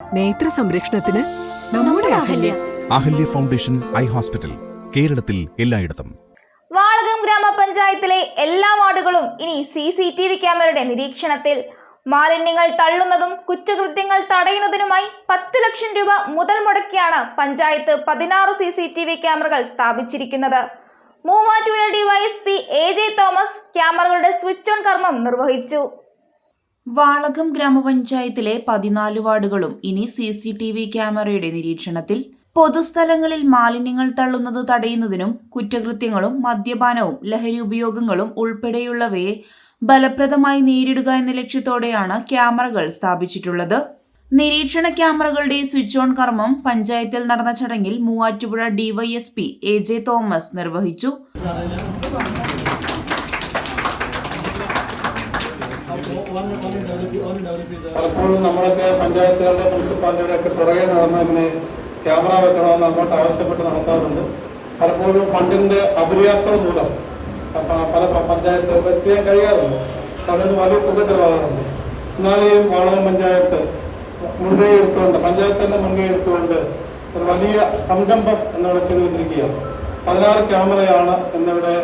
നേത്ര സംരക്ഷണത്തിന് നമ്മുടെ Ahalya. Ahalya foundation eye hospital കേരളത്തിൽ എല്ലായിടത്തും. വാളകം ഗ്രാമപഞ്ചായത്തിലെ എല്ലാ വാർഡുകളും ഇനി സി സി ടി വി ക്യാമറയുടെ നിരീക്ഷണത്തിൽ. മാലിന്യങ്ങൾ തള്ളുന്നതും കുറ്റകൃത്യങ്ങൾ തടയുന്നതിനുമായി പത്ത് ലക്ഷം രൂപ മുതൽ മുടക്കിയാണ് പഞ്ചായത്ത് പതിനാറ് സി സി ടി വി ക്യാമറകൾ സ്ഥാപിച്ചിരിക്കുന്നത്. Muvattupuzha DySP A J Thomas ക്യാമറകളുടെ switch on കർമ്മം നിർവഹിച്ചു. വാളകം ഗ്രാമപഞ്ചായത്തിലെ പതിനാല് വാർഡുകളും ഇനി സി സി ടി വി ക്യാമറയുടെ നിരീക്ഷണത്തിൽ. പൊതുസ്ഥലങ്ങളിൽ മാലിന്യങ്ങൾ തള്ളുന്നത് തടയുന്നതിനും കുറ്റകൃത്യങ്ങളും മദ്യപാനവും ലഹരി ഉപയോഗങ്ങളും ഉൾപ്പെടെയുള്ളവയെ ഫലപ്രദമായി നേരിടുക എന്ന ലക്ഷ്യത്തോടെയാണ് ക്യാമറകൾ സ്ഥാപിച്ചിട്ടുള്ളത്. നിരീക്ഷണ ക്യാമറകളുടെ സ്വിച്ച് ഓൺ കർമ്മം പഞ്ചായത്തിൽ നടന്ന ചടങ്ങിൽ Muvattupuzha DySP A J Thomas നിർവഹിച്ചു. പലപ്പോഴും നമ്മളൊക്കെ പഞ്ചായത്തുകളുടെ മുനിസിപ്പാലിറ്റിയുടെ ഒക്കെ പുറകെ നടന്ന് ഇങ്ങനെ ക്യാമറ വെക്കണമെന്ന് അങ്ങോട്ട് ആവശ്യപ്പെട്ട് നടത്താറുണ്ട്. പലപ്പോഴും ഫണ്ടിന്റെ അപര്യാപ്തം മൂലം പല പഞ്ചായത്തുകൾക്ക് ചെയ്യാൻ കഴിയാറുണ്ട് അവിടെ വലിയ തുക ചെലവാകാറുണ്ട്. എന്നാൽ ഈ പഞ്ചായത്ത് മുൻകൈ എടുത്തുകൊണ്ട് പഞ്ചായത്ത് തന്നെ മുൻകൈ എടുത്തുകൊണ്ട് ഒരു വലിയ സംരംഭം എന്നിവിടെ ചെയ്തു വെച്ചിരിക്കുകയാണ്. പതിനാറ് ക്യാമറയാണ് എന്നിവിടെ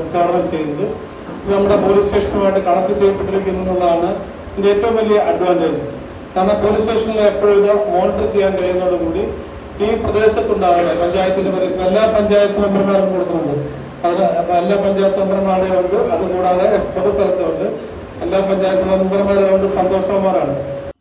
ഉദ്ഘാടനം ചെയ്യുന്നത്. നമ്മുടെ പോലീസ് സ്റ്റേഷനുമായിട്ട് കണക്ട് ചെയ്യപ്പെട്ടിരിക്കുന്നു എന്നുള്ളതാണ് ഇതിന്റെ ഏറ്റവും വലിയ അഡ്വാന്റേജ് കാരണം പോലീസ് സ്റ്റേഷനിൽ എപ്പോഴും ഇത് മോണിറ്റർ ചെയ്യാൻ കഴിയുന്നതോടുകൂടി ഈ പ്രദേശത്തുണ്ടാകുന്ന പഞ്ചായത്തിന്റെ പരിധി എല്ലാ പഞ്ചായത്ത് മെമ്പർമാരും കൊടുക്കുന്നുണ്ട് അതിന് എല്ലാ പഞ്ചായത്ത് മെമ്പർമാരെ ഉണ്ട്. അതുകൂടാതെ പൊതുസ്ഥലത്തുണ്ട് എല്ലാ പഞ്ചായത്ത് മെമ്പർമാരെ കൊണ്ട് സന്തോഷവാന്മാരാണ്.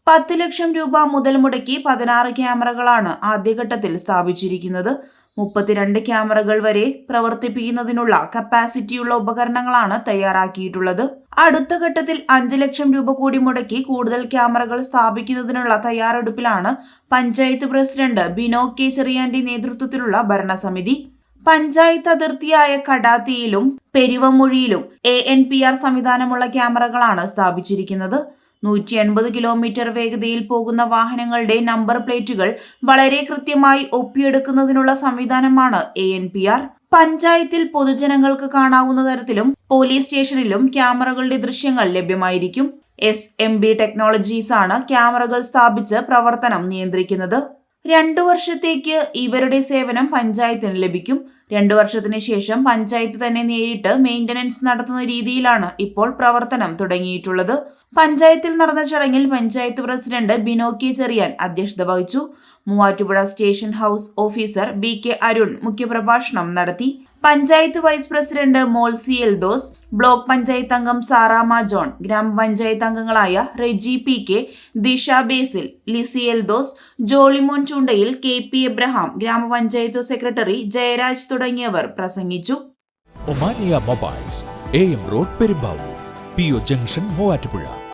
പത്ത് ലക്ഷം രൂപ മുതൽ മുടക്കി പതിനാറ് ക്യാമറകളാണ് ആദ്യഘട്ടത്തിൽ സ്ഥാപിച്ചിരിക്കുന്നത്. മുപ്പത്തിരണ്ട് ക്യാമറകൾ വരെ പ്രവർത്തിപ്പിക്കുന്നതിനുള്ള കപ്പാസിറ്റിയുള്ള ഉപകരണങ്ങളാണ് തയ്യാറാക്കിയിട്ടുള്ളത്. അടുത്ത ഘട്ടത്തിൽ അഞ്ച് ലക്ഷം രൂപ കൂടി മുടക്കി കൂടുതൽ ക്യാമറകൾ സ്ഥാപിക്കുന്നതിനുള്ള തയ്യാറെടുപ്പിലാണ് പഞ്ചായത്ത് പ്രസിഡന്റ് ബിനോ കെ ചെറിയാന്റെ നേതൃത്വത്തിലുള്ള ഭരണസമിതി. പഞ്ചായത്ത് അതിർത്തിയായ കടാത്തിയിലും പെരുവമൊഴിയിലും എ എൻ പി ആർ സംവിധാനമുള്ള ക്യാമറകളാണ് സ്ഥാപിച്ചിരിക്കുന്നത്. നൂറ്റി എൺപത് കിലോമീറ്റർ വേഗതയിൽ പോകുന്ന വാഹനങ്ങളുടെ നമ്പർ പ്ലേറ്റുകൾ വളരെ കൃത്യമായി ഒപ്പിയെടുക്കുന്നതിനുള്ള സംവിധാനമാണ് എ എൻ പി ആർ പഞ്ചായത്തിൽ പൊതുജനങ്ങൾക്ക് കാണാവുന്ന തരത്തിലും പോലീസ് സ്റ്റേഷനിലും ക്യാമറകളുടെ ദൃശ്യങ്ങൾ ലഭ്യമായിരിക്കും. എസ് എം ബി ടെക്നോളജീസ് ആണ് ക്യാമറകൾ സ്ഥാപിച്ച് പ്രവർത്തനം നിയന്ത്രിക്കുന്നത്. രണ്ടു വർഷത്തേക്ക് ഇവരുടെ സേവനം പഞ്ചായത്തിന് ലഭിക്കും. രണ്ടു വർഷത്തിന് ശേഷം പഞ്ചായത്ത് തന്നെ നേരിട്ട് മെയിന്റനൻസ് നടത്തുന്ന രീതിയിലാണ് ഇപ്പോൾ പ്രവർത്തനം തുടങ്ങിയിട്ടുള്ളത്. പഞ്ചായത്തിൽ നടന്ന ചടങ്ങിൽ പഞ്ചായത്ത് പ്രസിഡന്റ് ബിനോക്കി ചെറിയാൻ അധ്യക്ഷത വഹിച്ചു. Muvattupuzha station house officer B K Arun മുഖ്യപ്രഭാഷണം നടത്തി. Panchayat vice president Molsy Eldhose block panchayat അംഗം സാറാമ ജോൺ ഗ്രാമപഞ്ചായത്ത് അംഗങ്ങളായ Reji P K Disha Basil Lissy Eldhose Jolymon Chundayil K P Abraham grama panchayat secretary Jayaraj തുടങ്ങിയവർ പ്രസംഗിച്ചു. Omania mobiles A M road Perumbavoor P O junction Muvattupuzha.